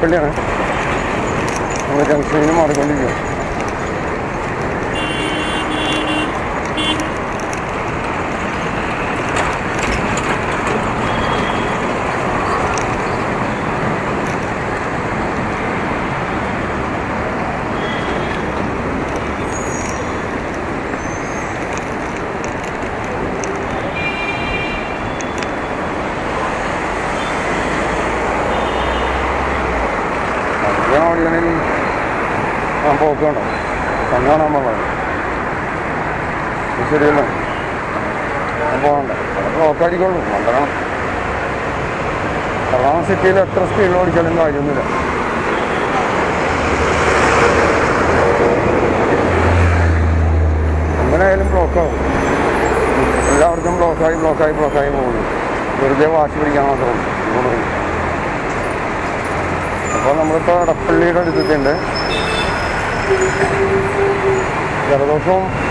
ഇടപ്പള്ളിയാണ് നമ്മൾ ജംഗ്ഷനിൽ മാറിക്കൊണ്ടിരിക്കുക ഞാൻ ഓടിക്കണേലും ആ പോക്ക് ഉണ്ടോ കണ്ണു കാണാൻ പാടില്ല ഇത് ശരിയല്ല ബ്ലോക്ക് അടിക്കുള്ളൂ മണ്ടണം എറണാകുളം സിറ്റിയിൽ എത്ര സ്പീഡിൽ ഓടിച്ചാലും കാര്യമൊന്നുമില്ല. എങ്ങനെയായാലും ബ്ലോക്കാവും എല്ലാവർക്കും ബ്ലോക്കായി ബ്ലോക്കായി ബ്ലോക്കായി പോകുന്നു. വെറുതെ വാശി പിടിക്കാൻ മാത്രം അപ്പോൾ നമ്മളിപ്പോൾ ഇടപ്പള്ളിയുടെ അടുത്തെത്തിയുണ്ട് Garantão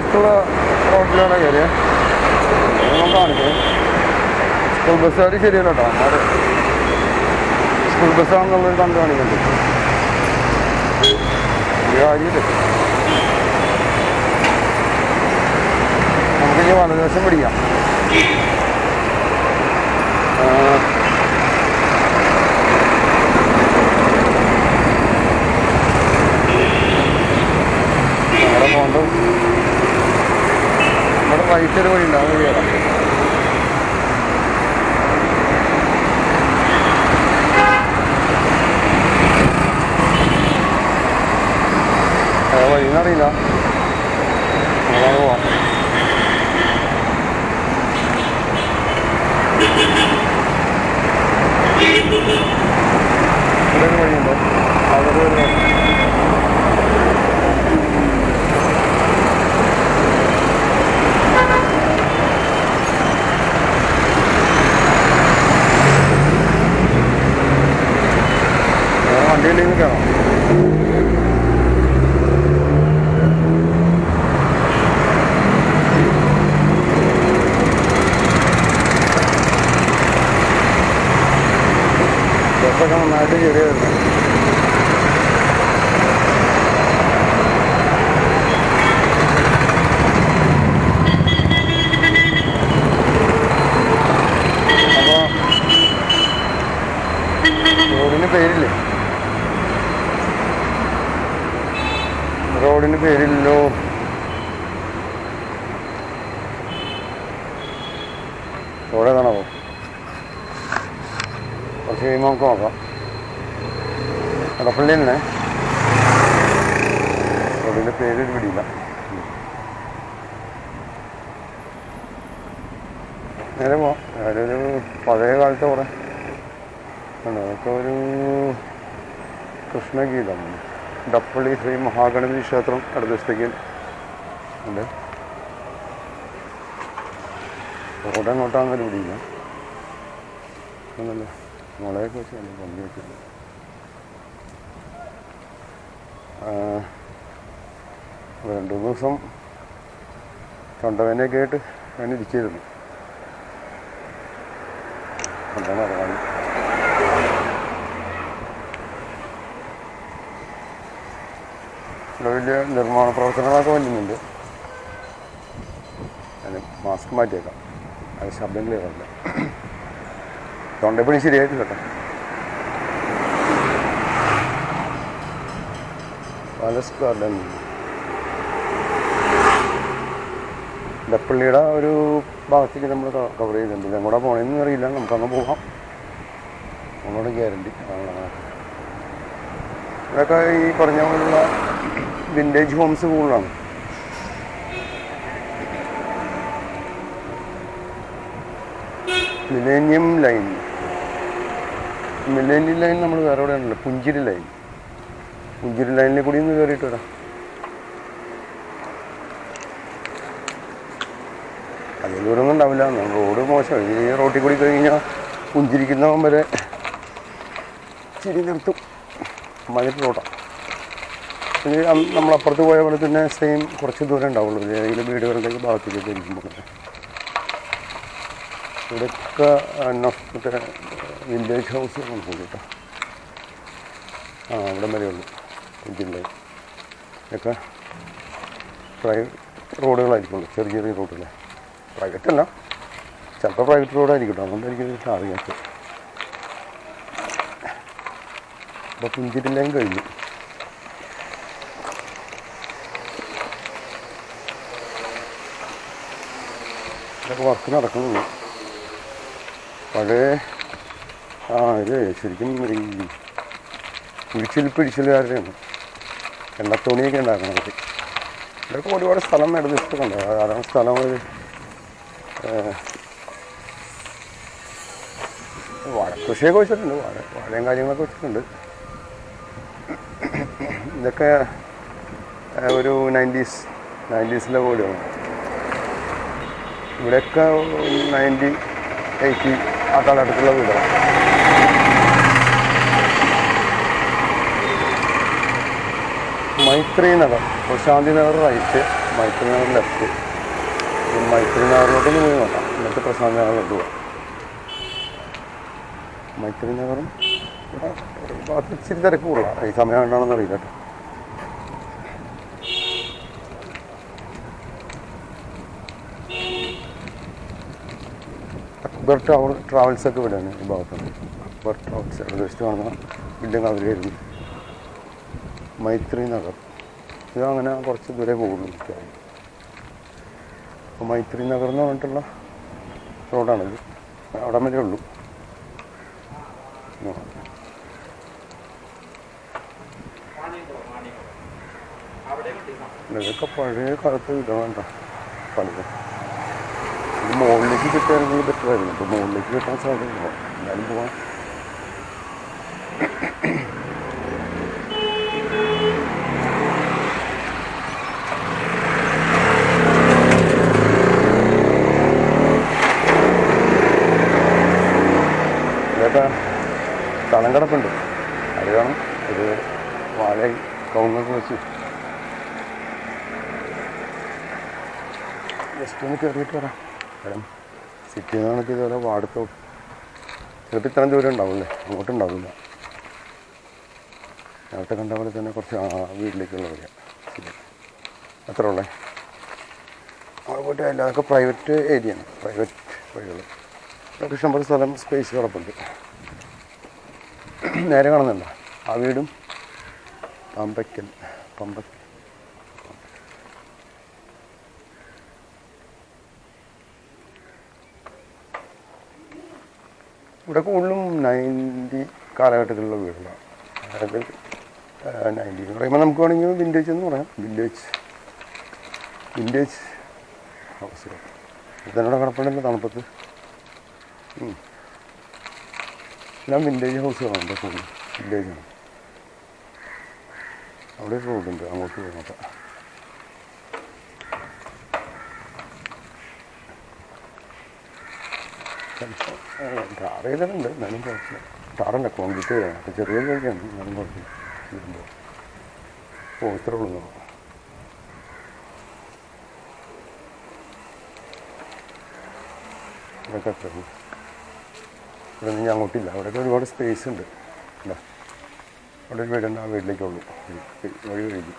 അടുത്തുള്ള റോഡിലാണ് കയറിയത് കാണിക്കുന്നത് സ്കൂൾ ബസ്സുകാർ ശരിയല്ല കേട്ടോ. അവർ സ്കൂൾ ബസ്സാണെന്നുള്ളത് കണ്ട് കാണിക്കുന്നുണ്ട് കാര്യമില്ല. നമുക്കിനി വലതുവശം പിടിക്കാം ആ, അവിടെ പോകണ്ട നമ്മുടെ വൈറ്റൊരു വഴി ഉണ്ടാവും കയറാം വഴിന്നറിയില്ല നമ്മളത് പോവാം. ഒരു വഴിയുണ്ട്. അവിടെ ഒരു നമുക്ക് നോക്കാം. എടപ്പള്ളി തന്നെ റോഡിന്റെ പേര് പിടിയില്ല. നേരെ പോവാം. നേരെ ഒരു പഴയ കാലത്തെ കുറേ. ഉണ്ട് അതൊക്കെ ഒരു കൃഷ്ണഗീതം. ഡപ്പള്ളി ശ്രീ മഹാഗണപതി ക്ഷേത്രം അടുത്തസ്ഥയ്ക്ക് ഉണ്ട്. റോഡ് എങ്ങോട്ടാണെന്നൊരു പിടിയില്ല. ഒന്നല്ലേ ഭംഗി വെച്ചിട്ടുണ്ട് ആ, രണ്ട് ദിവസം തൊണ്ടവേനയൊക്കെ ആയിട്ട് ഞാൻ ഇരിക്കുന്നു ഇറങ്ങാൻ ഇവിടെ വലിയ നിർമ്മാണ പ്രവർത്തനങ്ങളൊക്കെ വരുന്നുണ്ട് അതിന് മാസ്ക് മാറ്റിയേക്കാം. അത് ശബ്ദം ക്ലിയർ തൊണ്ടപ്പണി ശരിയായിട്ടില്ല കേട്ടോ. പാലസ് ഗാർഡൻ ഇടപ്പള്ളിയുടെ ഒരു ഭാഗത്തേക്ക് നമ്മൾ കവർ ചെയ്തിട്ടുണ്ട്. ഇതും കൂടെ പോകണമെന്ന് അറിയില്ല. നമുക്കങ്ങ് പോകാം നമ്മളോട് ഗ്യാരണ്ടി ഇതൊക്കെ ഈ പറഞ്ഞ പോലുള്ള വിന്റേജ് ഹോംസ് കൂടുതലാണ്. മിലേനിയം ലൈൻ മിലേനിയം ലൈൻ നമ്മൾ വേറെ എവിടെ ഉണ്ടല്ലോ പുഞ്ചിരി ലൈൻ. പുഞ്ചിരി ലൈനിൽ കൂടി ഒന്ന് കയറിയിട്ട് വരാം. അധികം ദൂരം ഒന്നും ഉണ്ടാവില്ല റോഡ് മോശം. ഈ റോട്ടിൽ കൂടി കഴിഞ്ഞാൽ പുഞ്ചിരിക്കുന്നവൻ വരെ ചിരി നിർത്തും. മതി അം- നമ്മളപ്പുറത്ത് പോയ പോലെ തന്നെ സെയിം കുറച്ച് ദൂരം ഉണ്ടാവുള്ളൂ. ഏതെങ്കിലും വീടുകളുടെ ഭാഗത്തേക്ക് ഇരിക്കുമ്പോൾ. ഇവിടെയൊക്കെ മറ്റേ വില്ലേജ് ഹൗസ് ഉണ്ട് കേട്ടോ. ആ അവിടെ വരെ ഉള്ളൂ. പുഞ്ചിരി ഇതൊക്കെ പ്രൈവറ്റ് റോഡുകളായിരിക്കുള്ളൂ ചെറിയ ചെറിയ റോഡുകൾ പ്രൈവറ്റ് അല്ല. ചിലപ്പോൾ പ്രൈവറ്റ് റോഡായിരിക്കും കേട്ടോ. അതുകൊണ്ട് എനിക്ക് അറിയാത്ത അപ്പോൾ പുഞ്ചിരി ലൈൻ കഴിഞ്ഞു. വർക്ക് നടക്കുന്നുള്ളൂ. പഴയ ആ ഇത് ശരിക്കും ഈ പിടിച്ചിൽ പിടിച്ചിലുകാരുടെയാണ് എണ്ണത്തോണിയൊക്കെ ഉണ്ടാക്കണം അത് ഇതൊക്കെ ഒരുപാട് സ്ഥലം എടുത്തിട്ടുണ്ട് കാരണം സ്ഥലം ഒരു വാഴ കൃഷിയൊക്കെ വെച്ചിട്ടുണ്ട്. വാഴ വാഴയും കാര്യങ്ങളൊക്കെ വെച്ചിട്ടുണ്ട്. ഇതൊക്കെ ഒരു നയന്റീസ് നയന്റീസിലെ കൂടെയാണ്. ഇവിടെയൊക്കെ നയന്റി എയ്റ്റി ആ കാലഘട്ടത്തിലുള്ള വീടാണ്. മൈത്രി നഗർ പ്രശാന്തി നഗർ റൈറ്റ് മൈത്രി നഗർ ലെഫ്റ്റ് മൈത്രി നഗറിലോട്ടൊന്ന് പോയി നോക്കാം. എന്നിട്ട് പ്രശാന്തി നഗറിലോട്ട് പോവാം. മൈത്രി നഗറും ഇച്ചിരി തിരക്ക് കൂടുതലാണ് ഈ സമയം എന്താണെന്ന് അറിയില്ല കേട്ടോ. ടവർ ട്രാവൽസ് ഒക്കെ ഇവിടെയാണ് ഈ ഭാഗത്താണ് അക്ബർ ട്രാവൽസ് ഏകദേശം കാണുന്ന ബിൽഡിംഗ് അവരെയായിരുന്നു മൈത്രി നഗർ. ഇത് അങ്ങനെ കുറച്ച് ദൂരെ പോകുള്ളൂ. അപ്പോൾ മൈത്രി നഗർ എന്ന് പറഞ്ഞിട്ടുള്ള റോഡാണിത്. അവിടെ വരെ ഉള്ളൂ. ഇതൊക്കെ പഴയ കാലത്ത് ഇതാണ് പലതും. മുകളിലേക്ക് കിട്ടുകയാണെങ്കിൽ ബെറ്ററായിരുന്നു അപ്പോൾ മുകളിലേക്ക് കിട്ടാൻ സാധ്യതയുണ്ടോ? എന്തായാലും പോവാം. ഇതൊക്കെ സ്ഥലം കിടപ്പുണ്ട്. അത് വേണം. ഒരു വാഴയും കവുങ്ങൊക്കെ വെച്ച്. ജസ്റ്റ് ഒന്ന് കയറിയിട്ട് വരാം. കാരണം സിറ്റിയിൽ നിന്നാണെങ്കിൽ ഇതുപോലെ വാടത്തോ ചിലപ്പോൾ ഇത്രയും ദൂരം ഉണ്ടാവില്ലേ? അങ്ങോട്ടുണ്ടാവില്ല നേരത്തെ കണ്ട പോലെ തന്നെ കുറച്ച് വീട്ടിലേക്കുള്ള വരിക അത്ര ഉള്ളേ. അവിടെ പോയിട്ട് അല്ല അതൊക്കെ പ്രൈവറ്റ് ഏരിയയാണ് പ്രൈവറ്റ് വഴികൾ അതൊക്കെ ഇഷ്ടംപോലെ സ്ഥലം സ്പേസ് കിടപ്പുണ്ട് നേരെ കാണുന്നുണ്ടോ? ആ വീടും പമ്പയ്ക്കൽ പമ്പയ്ക്കൽ ഇവിടെ കൂടുതലും നയന്റി കാലഘട്ടത്തിലുള്ള വീടുകളാണ്. അതായത് നയന്റി എന്ന് പറയുമ്പോൾ നമുക്ക് വേണമെങ്കിൽ വിന്റേജ് എന്ന് പറയാം. വില്ലേജ് വിന്റേജ് ഹൗസുകൾ ഇതിനോട് കിടപ്പുണ്ടല്ലോ തണുപ്പത്ത്. എല്ലാം വിന്റേജ് ഹൗസുകളാണ് ഇവിടെ കൂടുതൽ വില്ലേജാണ് അവിടെ റോഡുണ്ട് അങ്ങോട്ട് പോയി ടാർ ചെയ്തിട്ടുണ്ട് എന്നാലും കുഴപ്പമില്ല ടാറല്ല അപ്പോൾ ചെറിയ വഴിയാണ് എന്നാലും കുഴപ്പമില്ല വരുമ്പോൾ ഓ ഇത്ര ഉള്ളൂ ഇതൊക്കെ അത്ര ഇവിടെ നിന്ന് അങ്ങോട്ടില്ല അവിടെയൊക്കെ ഒരുപാട് സ്പേസ് ഉണ്ട് അവിടെ ഒരു വീടുണ്ട് ആ വീട്ടിലേക്കുള്ളൂ വഴി കഴിഞ്ഞു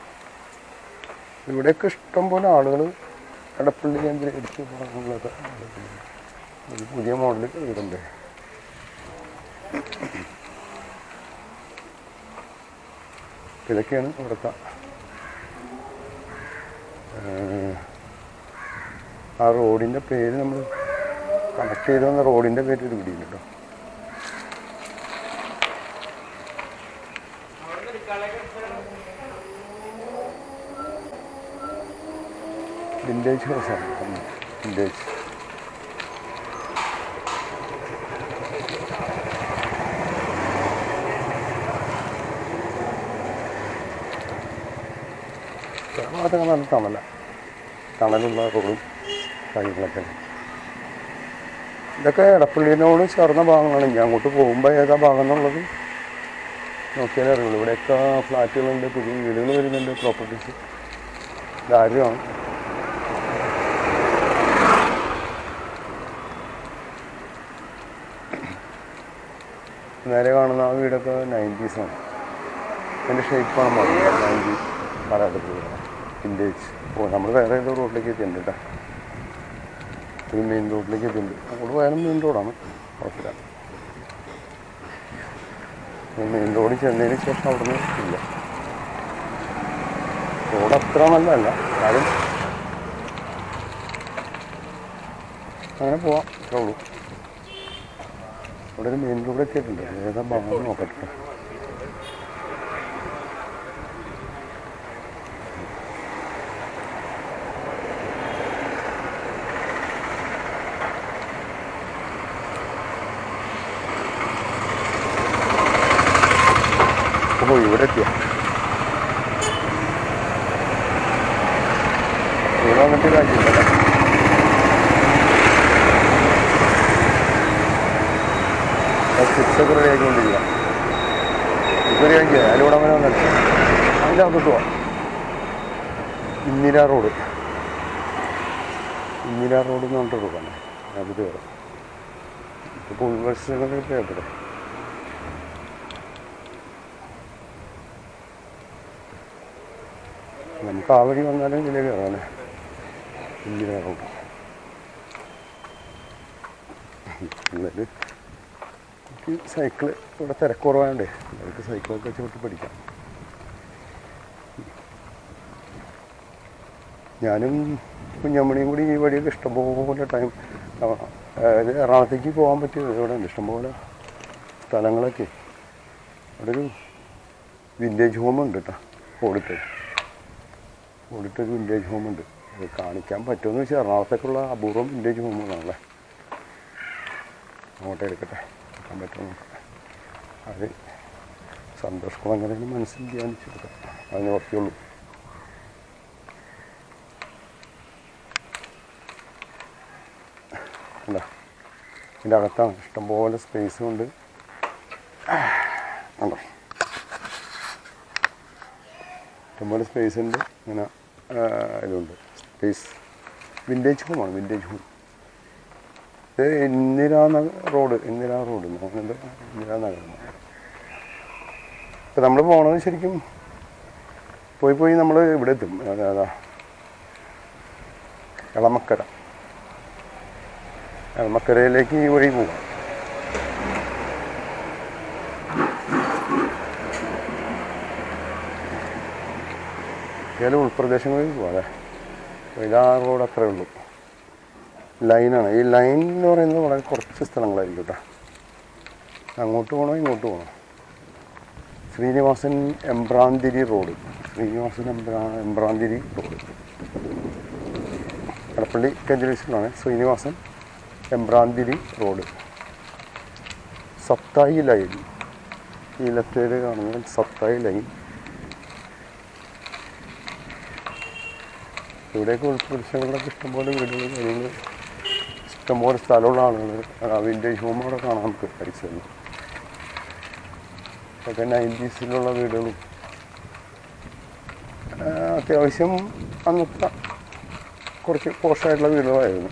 ഇവിടെയൊക്കെ ഇഷ്ടം പോലെ ആളുകൾ കടപ്പള്ളി കേന്ദ്രം എടുത്ത് ഭാഗങ്ങളിലൊക്കെ ഒരു പുതിയ മോഡൽ വീടുണ്ട് ഇതൊക്കെയാണ് ഇവിടുത്തെ ആ റോഡിന്റെ പേര് നമ്മൾ കണക്ട് ചെയ്ത് വന്ന റോഡിന്റെ പേര് ഒരു പിടിയില്ല കേട്ടോ. വിന്റേജ് ഹൗസാണ് വിന്റേജ് ഭാഗത്തൊക്കെ നല്ല തണല. തണലുള്ള റോഡും കാര്യങ്ങളൊക്കെ. ഇതൊക്കെ എടപ്പള്ളിനോട് ചേർന്ന ഭാഗങ്ങളാണ്. ഇനി അങ്ങോട്ട് പോകുമ്പോൾ ഏതാ ഭാഗം എന്നുള്ളത് നോക്കിയാലേ അറിയുള്ളൂ. ഇവിടെയൊക്കെ ഫ്ലാറ്റുകളുണ്ട് പുതിയ വീടുകൾ വരുന്നുണ്ട് പ്രോപ്പർട്ടീസ് ദാരിദ്ര്യമാണ് നേരെ കാണുന്ന ആ വീടൊക്കെ നയന്റീസാണ്. അതിന്റെ ഷേപ്പാണ് നയന്റീസ്. നയന്റി വിന്റേജ് ഓ നമ്മൾ വേറെ ഏതോ റോഡിലേക്ക് എത്തിയിട്ടുണ്ട് കേട്ടോ. ഒരു മെയിൻ റോഡിലേക്ക് എത്തിയിട്ടുണ്ട്. അങ്ങോട്ട് പോയാലും മെയിൻ റോഡാണ്. കുഴപ്പമില്ല. മെയിൻ റോഡിൽ ചെന്നതിന് ശേഷം അവിടെ നിന്ന് ഇല്ല. റോഡ് അത്ര നല്ലതല്ല. കാര്യം അങ്ങനെ പോവാം. ഉള്ളൂ. ഇവിടെ ഒരു മെയിൻ റോഡ് എത്തിയിട്ടുണ്ട്. ഏതാ ഭാഗം നോക്കട്ടെ. കാര്യം ചെയ്യാം അതിലൂടെ അങ്ങനെ വന്നിട്ട് അതിന്റെ ഇന്ദിര റോഡ്. ഇന്ദിര റോഡ് എന്ന് പറഞ്ഞിട്ട് കൊടുക്കണേ അത് കയറും. ഇപ്പോൾ ഉൾവശങ്ങളിൽ കേട്ടത് നമുക്ക് വന്നാലും ഇന്ദിര റോഡ് എന്നിട്ട് എനിക്ക് സൈക്കിൾ ഇവിടെ തിരക്കുറവാണ്ടേ നമുക്ക് സൈക്കിളൊക്കെ ചവിട്ടി പഠിക്കാം. ഞാനും കുഞ്ഞമ്മണിയും കൂടി ഈ വഴിയൊക്കെ ഇഷ്ടംപോലെ ടൈം അതായത് എറണാകുളത്തേക്ക് പോകാൻ പറ്റിയത് ഇവിടെ ഇഷ്ടംപോലെ സ്ഥലങ്ങളൊക്കെ. അവിടെ ഒരു വില്ലേജ് ഹോമുണ്ട് കേട്ടോ ഓടിട്ട് ഓടിട്ടൊരു വിന്റേജ് ഹോമുണ്ട് ഉണ്ട്. അത് കാണിക്കാൻ പറ്റുമെന്ന് വെച്ചാൽ എറണാകുളത്തേക്കുള്ള അപൂർവം വിന്റേജ് ഹോമുകളാണല്ലേ അങ്ങോട്ട് എടുക്കട്ടെ. എടുക്കാൻ പറ്റുമോ അത് സന്തോഷ് അങ്ങനെയാണ് മനസ്സിൽ ധ്യാനിച്ചെടുക്കാം അതിന് കുറച്ചുള്ളൂ അല്ല ഇതിന്റെ അകത്താണ് ഇഷ്ടംപോലെ സ്പേസും ഉണ്ട്. ഉണ്ടോ ഇഷ്ടംപോലെ സ്പേസ് ഉണ്ട്. ഇങ്ങനെ ഇതുണ്ട്. സ്പേസ് വിന്റേജ് ഹോമാണ് വിന്റേജ് ഹോം ഇത് ഇന്ദിരാ റോഡ് ഇന്ദിരാ റോഡ് ഇന്ദിരാ നഗർ ഇപ്പം നമ്മൾ പോകണത് ശരിക്കും പോയി പോയി നമ്മൾ ഇവിടെ എത്തും. അതാ. എളമക്കര. എളമക്കരയിലേക്ക് ഈ വഴി പോവാം. ഏതായാലും ഉൾപ്രദേശങ്ങളിൽ പോകാതെ ഇതാ റോഡ് അത്രേ ഉള്ളൂ. ലൈനാണ്. ഈ ലൈൻ എന്ന് പറയുന്നത് വളരെ കുറച്ച് സ്ഥലങ്ങളായിരിക്കും കേട്ടോ. അങ്ങോട്ട് പോകണോ ഇങ്ങോട്ട് പോകണോ? ശ്രീനിവാസൻ എംബ്രാന്തിരി റോഡ്. ശ്രീനിവാസൻ എംബ്രാ എംബ്രാന്തിരി റോഡ്. കടപ്പള്ളി കഞ്ചലേഷനാണ് ശ്രീനിവാസൻ എംബ്രാന്തിരി റോഡ്. സത്തായി ലൈൻ. ഈ ലെഫ്റ്റ് കാണുന്നത് സത്തായി ലൈൻ. ഇവിടെയൊക്കെ ഉൾപ്രദേശങ്ങളിലൊക്കെ ഇഷ്ടംപോലെ വീടുകൾ കാര്യങ്ങൾ ഇഷ്ടംപോലെ സ്ഥലമുള്ള ആളുകൾ വിന്റേജ് ഹോമോടെ കാണാൻ കാണാം നമുക്ക് പരിസരം അതൊക്കെ നയന്റീസിലുള്ള വീടുകളും. അത്യാവശ്യം അന്നത്തെ കുറച്ച് പോഷായിട്ടുള്ള വീടുകളായിരുന്നു.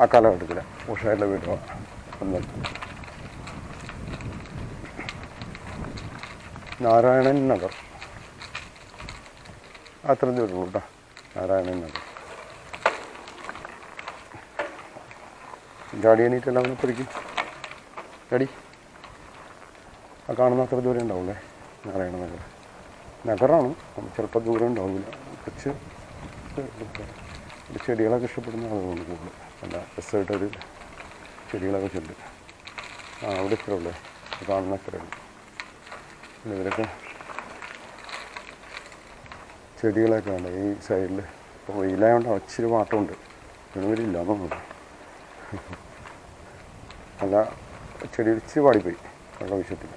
ആ കാലഘട്ടത്തിൽ പോഷായിട്ടുള്ള വീടുകളാണ് അന്നത്തെ. നാരായണൻ നഗർ. അത്ര ദൂരം കേട്ടോ. നാരായണൻ നഗർ ഗാഡി എണീറ്റല്ല അവനെ പിടിക്കും ഗാഡി ആ കാണുന്ന അത്ര ദൂരം ഉണ്ടാവില്ലേ നാരായണ നഗർ നഗറാണ് ചിലപ്പോൾ ദൂരം ഉണ്ടാവില്ല. കുറച്ച് ചെടികളൊക്കെ ഇഷ്ടപ്പെടുന്ന ആളുകളുണ്ട് കൂടുതൽ. നല്ല രസമായിട്ടൊരു ചെടികളൊക്കെ ചെല്ലും ആ അവിടെ ഇത്ര ഉള്ളേ. ആ കാണുന്ന അത്രയുള്ളൂ ഇവരൊക്കെ ചെടികളൊക്കെ ഉണ്ട് ഈ സൈഡിൽ ഇപ്പോൾ വെയിലായതുകൊണ്ട് ഇച്ചിരി മാറ്റമുണ്ട്. ഇവരില്ല തോന്നുന്നു. അല്ല ചെടി ഇച്ചിരി പാടിപ്പോയി വെള്ളം വിഷയത്തിൽ